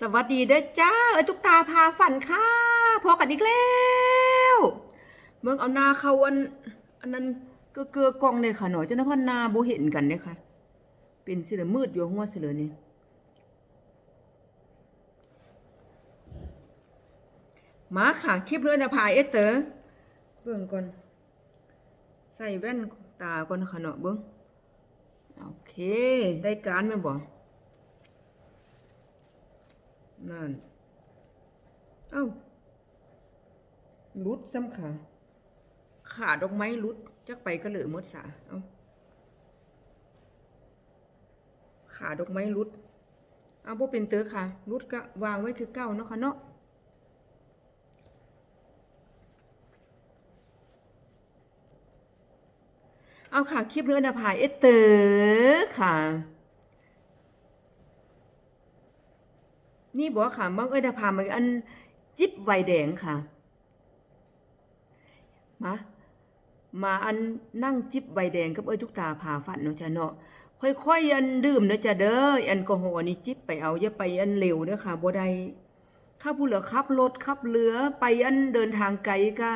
สวัสดีเด้อจ้าเอ้ยทุกตาพาฝันค่ะพอกันอีกแล้วเมืองเอาหนาเขาอันอันนั้นเกือเกือกองเลยค่ะหน่อยเจ้าหน้าพันนาบ่เห็นกันเนี่ยค่ะ เป็นสิเหลอมืดอยู่หัวเหลอนี่มาค่ะคลิปเลยนะพายเอสเตอร์เบิ่งก่อน ใส่แว่นตาก่อนค่ะเนาะเบิ่งโอเค ได้การไหมบ่ นั่น เอ้ารุดซ้ำขาขาดอกไม้รุดจักไปก็เหลือมดสาเอ้าขาดอกไม้รุดเอาบ่เป็นเตอค่ะ รุดก็วางไว้คือเก้าเนาะค่ะเนาะเอาค่ะ คลิปเนื้อนาภาเอเตอร์ค่ะ นี่บอกค่ะมังเอ้ยนาภามันอันจิบไวแดงค่ะ มามาอันนั่งจิบไวแดงกับเอ้ยทุกตาพาฝันเนาะจ้ะเนาะค่อยๆอันดื่มเนาะจ้ะเด้อแอลกอฮอล์นี่จิบไปเอาอย่าไปอันเร็วเด้อค่ะบ่ได้ถ้าผู้เหลือขับรถขับเรือไปอันเดินทางไกลก็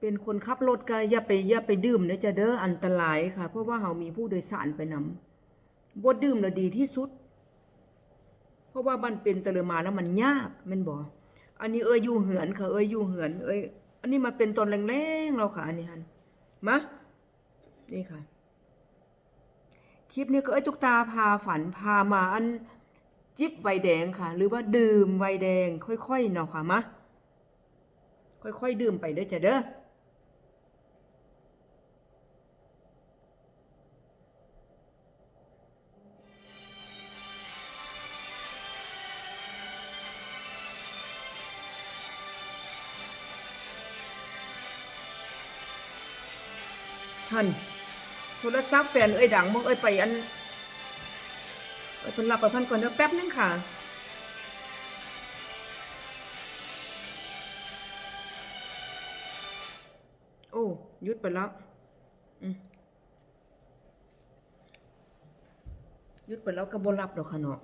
เป็นคนขับรถก็อย่าไปอย่าไปดื่มเด้อจ้ะเด้ออันตรายค่ะ เพราะว่าเฮามีผู้โดยสารไปนำบ่ดื่มแล้วดีที่สุด เพราะว่ามันเป็นตะเลอมาแล้วมันยากแม่นบ่อันนี้เอ้ยอยู่เหือนค่ะเอ้ยอยู่เหือน เอ้ยอันนี้มันเป็นตอนแรงๆแล้วค่ะอันนี้หั่นมานี่ค่ะ คลิปนี้ก็เอ้ยตุกตาพาฝันพามาอันจิบไวน์แดงค่ะ หรือว่าดื่มไวน์แดง ค่อยๆเนาะค่ะมะค่อยๆดื่มไปเด้อจ้ะเด้อ ท่นโทรศัพท์แฟนเอ้ยดังมึงเอ้ยไปอันเอ้ยเพิ่นรับไปพันก่อนเดี๋ยวแป๊บนึงค่ะโอ้ยุดไปแล้วยุดไปแล้วก็บ่รับดอกค่ะเนาะ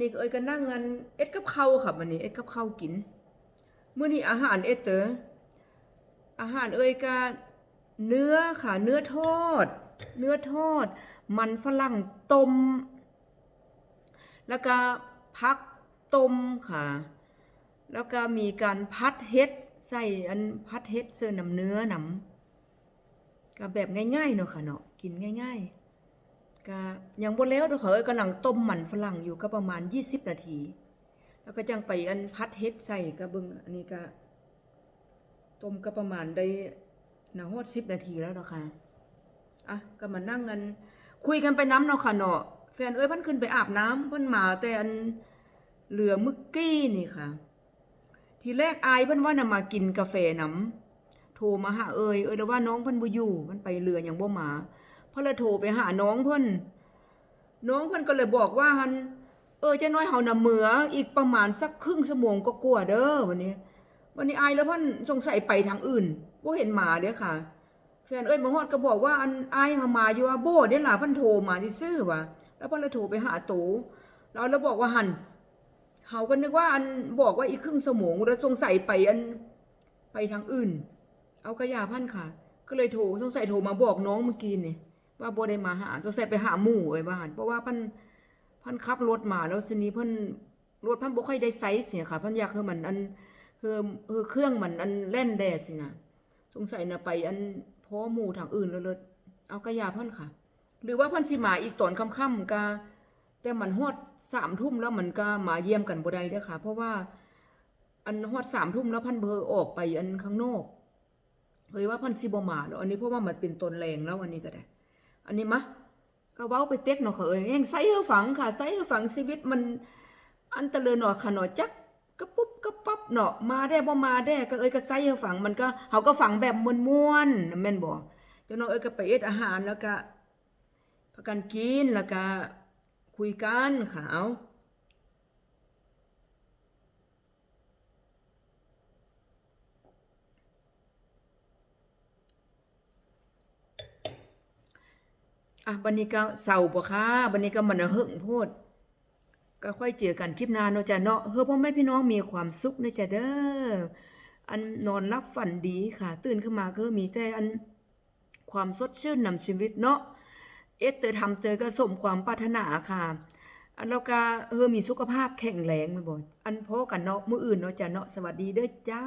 นนี้ก็เอ้ยก็นั่งงานเอ็ดกับข้าวค่ะวันนี้เอ็ดกับข้าวกินมื้อนี้อาหารเอ็ดเตออาหารเอ้ยก็เนื้อค่ะ เนื้อทอด เนื้อทอด มันฝรั่งต้ม แล้วก็พักต้มค่ะ แล้วก็มีการพัดเฮ็ดใส่อันพัดเฮ็ดเสื้อน้ำเนื้อน้ำก็แบบง่ายๆเนาะค่ะเนาะกินง่าย ๆ ก็ยังบ่แล้วเด้อเขาเอ้ยกำลังต้มมันฝรั่งอยู่ก็ประมาณ 20 นาที แล้วก็จังไปอันพัดเฮ็ดใส่ก็เบิ่งอันนี้ก็ต้มก็ประมาณได้น่าฮอด10 นาทีแล้วเนาะค่ะอะก็มานั่งกันคุยกันไปน้ำเนาะค่ะเนาะแฟนเอ้ยเพิ่นขึ้นไปอาบน้ำเพิ่นมาแต่อันเหลือเมื่อกี้นี่ค่ะ ทีแรกอายเพิ่นว่าน่ะมากินกาแฟน้ำโทรมาหาเอ้ยเอ้ยแต่ว่าน้องเพิ่นบ่อยู่มันไปเรือยังบ่มา เพอเลยโทรไปหาน้องเพิ่นน้องเพิ่นก็เลยบอกว่าหันเออเจะน้อยเฮาน่ะเหมืออีกประมาณสักครึ่งชั่วโมงก็กลัวเด้อวันนี้วันนี้อายแล้วเพิ่นสงสัยไปทางอื่นบ่เห็นหมาเด้อค่ะแฟนเอ้ยมาฮอดก็บอกว่าอันอายเฮามาอยู่ว่าโบเด้ล่ะเพิ่นโทรมาซื่อๆว่าแล้วเพิ่นเลยโทรไปหาตูแล้วแล้วบอกว่าหันเฮาก็นึกว่าอันบอกว่าอีกครึ่งชั่วโมงแล้วสงสัยไปอันไปทางอื่น เอากระยาพันค่ะ ก็เลยโทรสงสัยโทรมาบอกน้องเมื่อกี้เนี่ย ว่าโบได้มาหาสงสัยไปหาหมู่เอ้ยว่าหันเพราะว่าพิ่นพิ่นขับรถมาแล้วทีนี้เพิ่นรถพิ่นบ่ค่อยได้ไซส์เสียค่ะพิ่นอยากให้มันอันเฮือเฮือเครื่องมันอันแล่นแดสินะสงสัยน่ะไปอันพ่อหมู่ทางอื่นแล้วเลยเอากระยาพิ่นค่ะ หรือว่าพิ่นสิมาอีกตอนค่ำๆก็แต่มันฮอด3ทุ่มแล้วมันก็มาเยี่ยมกันบ่ได้เด้อค่ะ เพราะว่า อันฮอด3ทุ่มแล้วพิ่นเบอออกไปอันข้างนอกเฮ้ยว่าพันสิบมาแล้วอันนี้เพราะว่ามันเป็นตนแรงแล้วอันนี้ก็ได้ อันนี้มะก็เว้าไปเต็กเนาะค่ะเอ้ยยังใส่เฮอฝังค่ะใส่เฮอฝังชีวิตมัน อันตะเลินเนาะค่ะหนอจักก็ปุ๊บก็ปั๊บเนาะมาได้บ่มาได้ก็เอ้ยก็ใส่เฮอฝังมันก็เฮาก็ฝังแบบม่วนๆแม่นบ่เจ้าน้องเอ้ยก็ไปเอ็ดอาหารแล้วก็พากันกินแล้วก็คุยกันค่ะเอา อะบันนี้ก็เศร้าบ่ค่ะบันนี้ก็มันน่ะหึงโพดก็ค่อยเจอกันคลิปหน้าเนาะจ้ะเนาะเฮ้อพ่อแม่พี่น้องมีความสุขนะจ้ะเด้ออันนอนรับฝันดีค่ะ ตื่นขึ้นมาก็มีแต่อันความสดชื่นนำชีวิตเนาะเอสเตอร์ทำเตอร์ก็สมความปรารถนาค่ะ อันแล้วก็เออมีสุขภาพแข็งแรงไปบ่อันพอกันเนาะมื้ออื่นเนาะจ้ะเนาะสวัสดีเด้อจ้า